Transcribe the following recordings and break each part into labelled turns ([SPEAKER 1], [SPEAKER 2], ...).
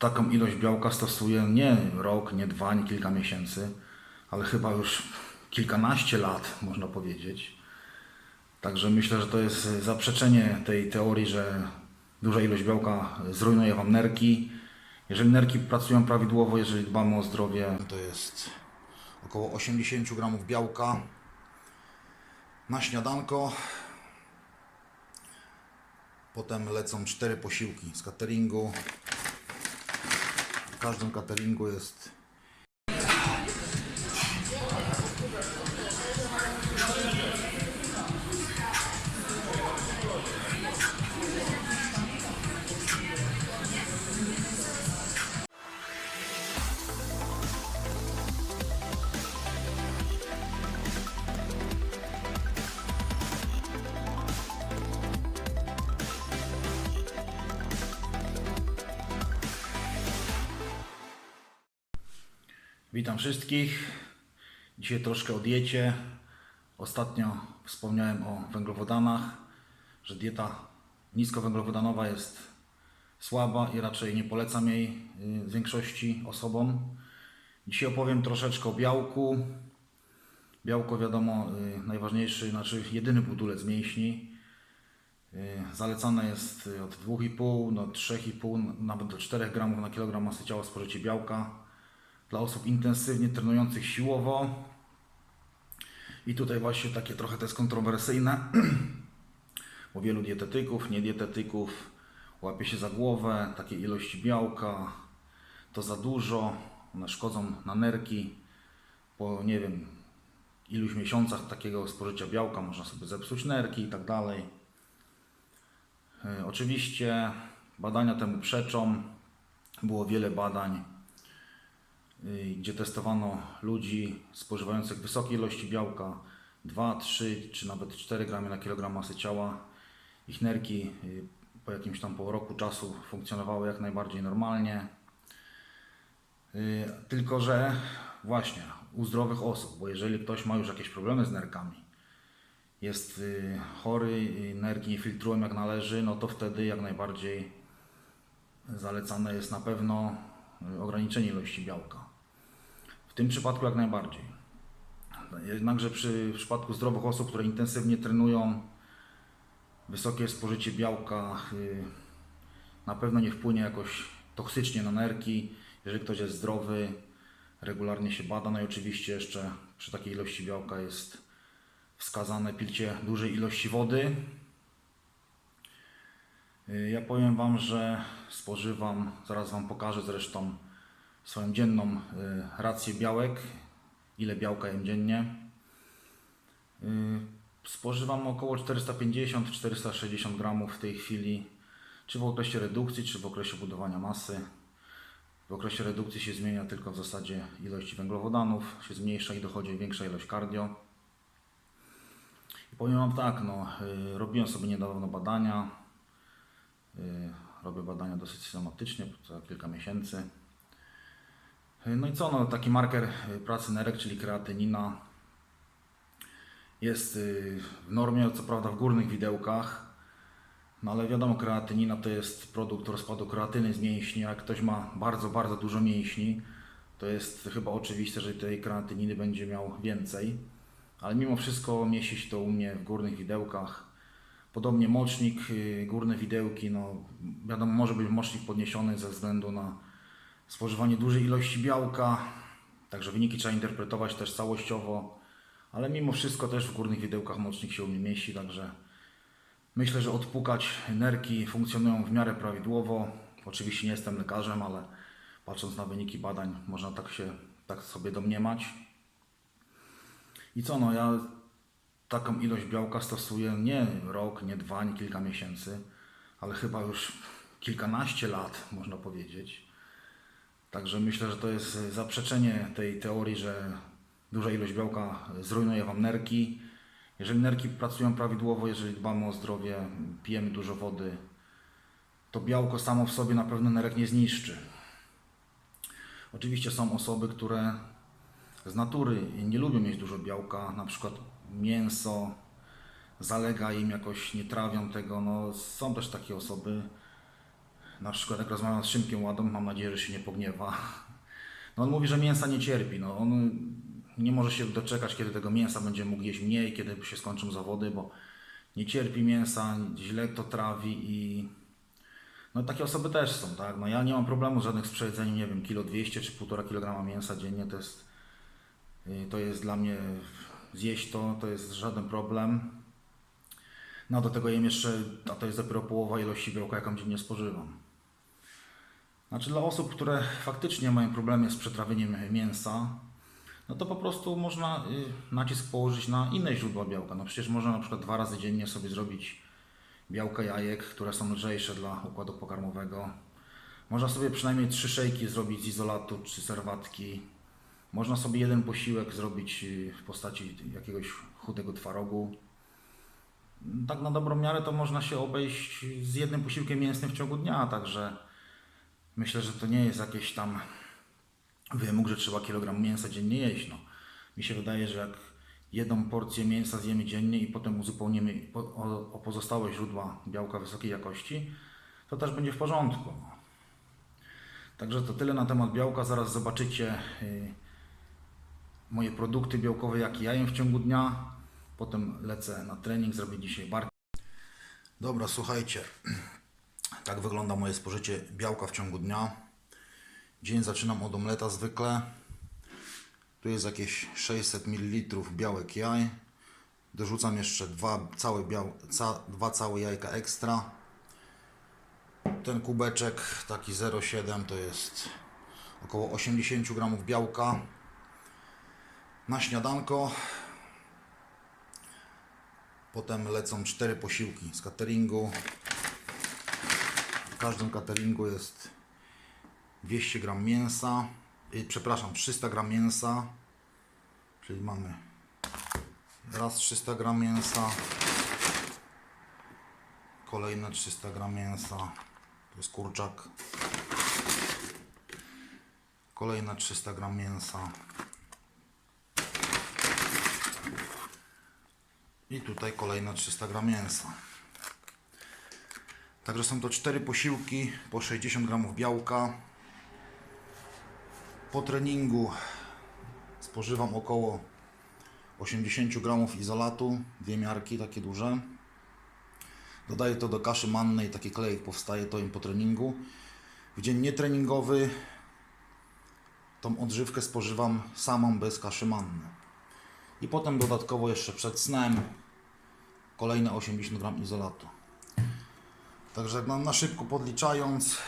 [SPEAKER 1] taką ilość białka stosuję nie rok, nie dwa, nie kilka miesięcy, ale chyba już kilkanaście lat, można powiedzieć. Także myślę, że to jest zaprzeczenie tej teorii, że duża ilość białka zrujnuje Wam nerki. Jeżeli nerki pracują prawidłowo, jeżeli dbamy o zdrowie, to jest około 80 gramów białka na śniadanko. Potem lecą cztery posiłki z cateringu. Każdym cateringu jest Witam wszystkich. Dzisiaj troszkę o diecie. Ostatnio wspomniałem o węglowodanach, że dieta niskowęglowodanowa jest słaba i raczej nie polecam jej y, większości osobom. Dzisiaj opowiem troszeczkę o białku. Białko wiadomo y, najważniejszy, znaczy jedyny budulec mięśni. Y, Zalecane jest od 2,5 do 3,5, nawet do 4 gramów na kilogram masy ciała spożycie białka dla osób intensywnie trenujących siłowo. I tutaj właśnie takie trochę to jest kontrowersyjne, bo wielu dietetyków, niedietetyków łapie się za głowę, takie ilości białka to za dużo, one szkodzą na nerki. Po nie wiem, iluś miesiącach takiego spożycia białka można sobie zepsuć nerki i tak dalej. E, Oczywiście badania temu przeczą. Było wiele badań, gdzie testowano ludzi spożywających wysokie ilości białka 2, 3 czy nawet 4 gramy na kilogram masy ciała. Ich nerki y, po jakimś tam po roku czasu funkcjonowały jak najbardziej normalnie. Y, Tylko, że właśnie u zdrowych osób, bo jeżeli ktoś ma już jakieś problemy z nerkami, jest y, chory, y, nerki nie filtrują jak należy, no to wtedy jak najbardziej zalecane jest na pewno y, ograniczenie ilości białka. W tym przypadku jak najbardziej. Jednakże przy w przypadku zdrowych osób, które intensywnie trenują, wysokie spożycie białka y, na pewno nie wpłynie jakoś toksycznie na nerki. Jeżeli ktoś jest zdrowy, regularnie się bada, no i oczywiście jeszcze przy takiej ilości białka jest wskazane picie dużej ilości wody. Y, Ja powiem Wam, że spożywam, zaraz Wam pokażę zresztą swoją dzienną y, rację białek, ile białka jem dziennie. Y, Spożywam około 450-460 gramów w tej chwili, czy w okresie redukcji, czy w okresie budowania masy. W okresie redukcji się zmienia tylko w zasadzie ilość węglowodanów, się zmniejsza i dochodzi większa ilość cardio. I powiem Wam tak, no, y, robiłem sobie niedawno badania. Robię badania dosyć systematycznie, co kilka miesięcy. No i co, no, taki marker y, pracy nerek, czyli kreatynina, jest y, w normie, co prawda w górnych widełkach, no ale wiadomo, kreatynina to jest produkt rozpadu kreatyny z mięśni. Jak ktoś ma bardzo, bardzo dużo mięśni, to jest chyba oczywiste, że tej kreatyniny będzie miał więcej. Ale mimo wszystko mieści się to u mnie w górnych widełkach. Podobnie mocznik, y, górne widełki, no wiadomo, może być mocznik podniesiony ze względu na spożywanie dużej ilości białka, także wyniki trzeba interpretować też całościowo, ale mimo wszystko też w górnych widełkach mocznik się u mnie mieści, także myślę, że odpukać nerki funkcjonują w miarę prawidłowo. Oczywiście nie jestem lekarzem, ale patrząc na wyniki badań można tak się tak sobie domniemać. I co, no ja taką ilość białka stosuję nie rok, nie dwa, nie kilka miesięcy, ale chyba już kilkanaście lat, można powiedzieć. Także myślę, że to jest zaprzeczenie tej teorii, że duża ilość białka zrujnuje Wam nerki. Jeżeli nerki pracują prawidłowo, jeżeli dbamy o zdrowie, pijemy dużo wody, to białko samo w sobie na pewno nerek nie zniszczy. Oczywiście są osoby, które z natury nie lubią mieć dużo białka, na przykład mięso zalega im jakoś, nie trawią tego. No, są też takie osoby. Na przykład jak rozmawiam z Szymkiem Ładą, mam nadzieję, że się nie pogniewa. No on mówi, że mięsa nie cierpi. No on nie może się doczekać, kiedy tego mięsa będzie mógł jeść mniej, kiedy się skończą zawody, bo nie cierpi mięsa, źle to trawi i no takie osoby też są, tak? No ja nie mam problemu żadnych z przejedzeniem, nie wiem, kilo 200 czy 1,5 kg mięsa dziennie, to jest, y, to jest dla mnie, zjeść to, to jest żaden problem. No do tego jem jeszcze, a to jest dopiero połowa ilości białka, jaką dziennie spożywam. Znaczy dla osób, które faktycznie mają problemy z przetrawieniem mięsa, no to po prostu można y, nacisk położyć na inne źródła białka. No przecież można na przykład dwa razy dziennie sobie zrobić białka jajek, które są lżejsze dla układu pokarmowego. Można sobie przynajmniej trzy szejki zrobić z izolatu czy serwatki. Można sobie jeden posiłek zrobić y, w postaci jakiegoś chudego twarogu. Tak na dobrą miarę to można się obejść z jednym posiłkiem mięsnym w ciągu dnia, także myślę, że to nie jest jakieś tam wymóg, że trzeba kilogram mięsa dziennie jeść. No. Mi się wydaje, że jak jedną porcję mięsa zjemy dziennie i potem uzupełnimy o pozostałe źródła białka wysokiej jakości, to też będzie w porządku. No. Także to tyle na temat białka. Zaraz zobaczycie y, moje produkty białkowe, jakie ja jem w ciągu dnia. Potem lecę na trening, zrobię dzisiaj barki. Dobra, słuchajcie. Tak wygląda moje spożycie białka w ciągu dnia. Dzień zaczynam od omleta zwykle. Tu jest jakieś 600 ml białek jaj. Dorzucam jeszcze dwa całe, biał, ca, dwa całe jajka ekstra. Ten kubeczek taki 0,7 to jest około 80 gramów białka. Na śniadanko. Potem lecą cztery posiłki z cateringu. Każdym cateringu jest 200 gram mięsa, przepraszam, 300 gram mięsa, czyli mamy raz 300 gram mięsa, kolejne 300 gram mięsa, to jest kurczak, kolejne 300 gram mięsa. I tutaj kolejne 300 gram mięsa. Także są to cztery posiłki po 60 gramów białka. Po treningu spożywam około 80 gramów izolatu, dwie miarki takie duże. Dodaję to do kaszy mannej, taki klejek powstaje to im po treningu. W dzień nietreningowy tą odżywkę spożywam samą bez kaszy manny. I potem dodatkowo jeszcze przed snem kolejne 80 gram izolatu. Także nam na szybko podliczając,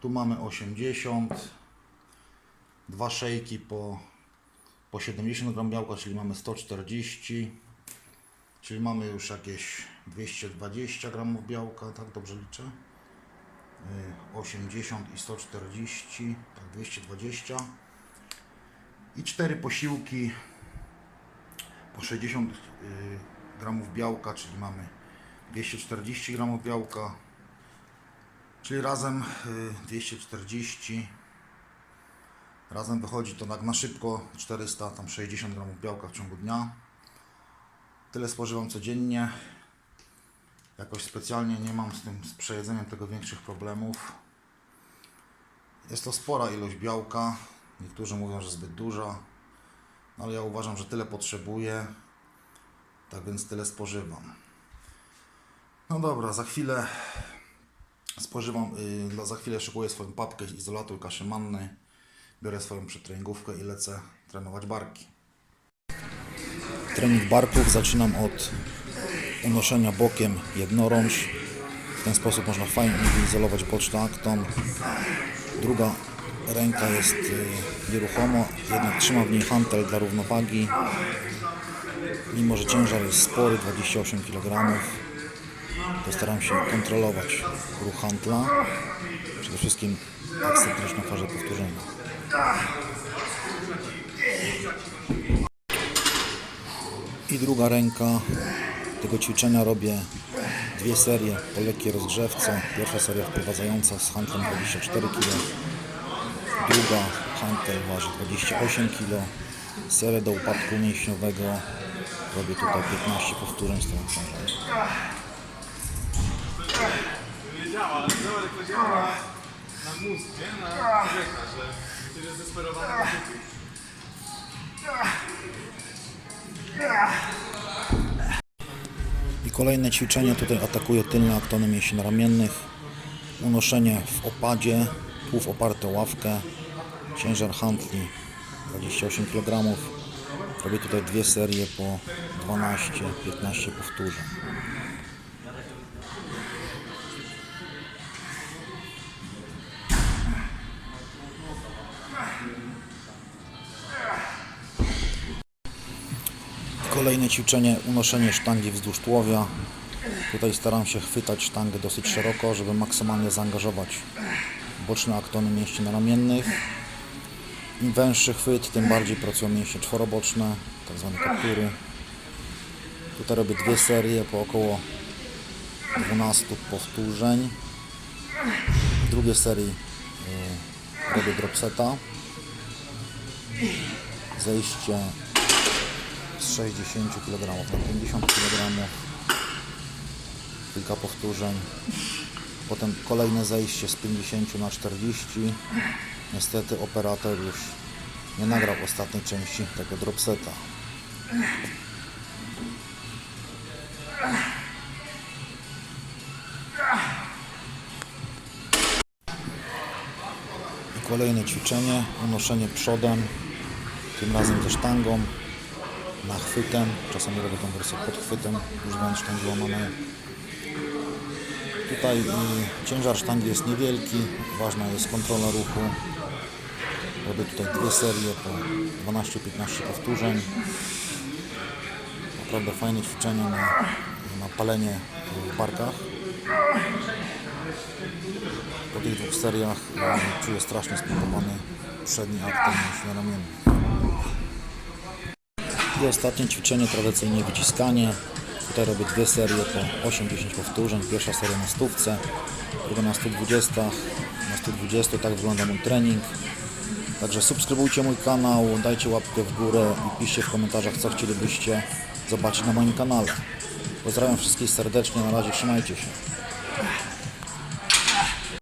[SPEAKER 1] tu mamy 80, dwa szejki po, po 70 gram białka, czyli mamy 140, czyli mamy już jakieś 220 gramów białka, tak dobrze liczę? Y, 80 i 140, tak 220 i cztery posiłki po 60 y, gramów białka, czyli mamy 240 gramów białka, czyli razem y, 240 razem wychodzi to tak na szybko 400 tam 60 gramów białka w ciągu dnia. Tyle spożywam codziennie. Jakoś specjalnie nie mam z tym z przejedzeniem tego większych problemów. Jest to spora ilość białka. Niektórzy mówią, że zbyt duża no ale ja uważam, że tyle potrzebuję tak więc tyle spożywam no dobra, za chwilę spożywam, yy, za chwilę szykuję swoją papkę z izolatu i kaszy mannej. Biorę swoją przetreningówkę i lecę trenować barki. Trening barków zaczynam od unoszenia bokiem jednorącz. W ten sposób można fajnie wyizolować boczny akton. Druga ręka jest yy, nieruchomo, jednak trzyma w niej hantel dla równowagi. Mimo, że ciężar jest spory, 28 kg, to staram się kontrolować ruch handla, przede wszystkim ekscentryczną fazę powtórzenia. I druga ręka tego ćwiczenia robię dwie serie po lekkiej rozgrzewce. Pierwsza seria wprowadzająca z handlem 24 kg, druga hantel waży 28 kg. Serię do upadku mięśniowego robię tutaj 15 powtórzeń z tą ciężarem.
[SPEAKER 2] Działa, ale zobacz jak to działa na, na? Na człowieka, że ktoś jest zdesperowany na życiu.
[SPEAKER 1] I kolejne ćwiczenie tutaj atakuje tylne aktony mięśni ramiennych. Unoszenie w opadzie, tułów oparty o ławkę, ciężar handli 28 kg. Robię tutaj dwie serie po 12-15 powtórzeń. Kolejne ćwiczenie, unoszenie sztangi wzdłuż tułowia. Tutaj staram się chwytać sztangę dosyć szeroko, żeby maksymalnie zaangażować boczne aktony mięśni ramiennych. Im węższy chwyt, tym bardziej pracują mięśnie czworoboczne, tak zwane kaptury. Tutaj robię dwie serie po około 12 powtórzeń. W drugiej serii y, robię dropseta. Zejście z 60 kg na 50 kg. Kilka powtórzeń. Potem kolejne zejście z 50 na 40. Niestety operator już nie nagrał ostatniej części tego dropseta. Kolejne ćwiczenie, unoszenie przodem, tym razem ze sztangą, nachwytem, czasami robię tą wersję podchwytem, używając sztangi łamanej. Tutaj ciężar sztangi jest niewielki, ważna jest kontrola ruchu. Robię tutaj dwie serie po 12-15 powtórzeń. Naprawdę fajne ćwiczenie na, na palenie w barkach. Po tych dwóch seriach y, czuję strasznie spompowany przedni akt ramiennych. I ostatnie ćwiczenie, tradycyjnie wyciskanie. Tutaj robię dwie serie po 8-10 powtórzeń. Pierwsza seria na stówce, druga na 120. Na 120 tak wygląda mój trening. Także subskrybujcie mój kanał, dajcie łapkę w górę i piszcie w komentarzach, co chcielibyście zobaczyć na moim kanale. Pozdrawiam wszystkich serdecznie, na razie trzymajcie się.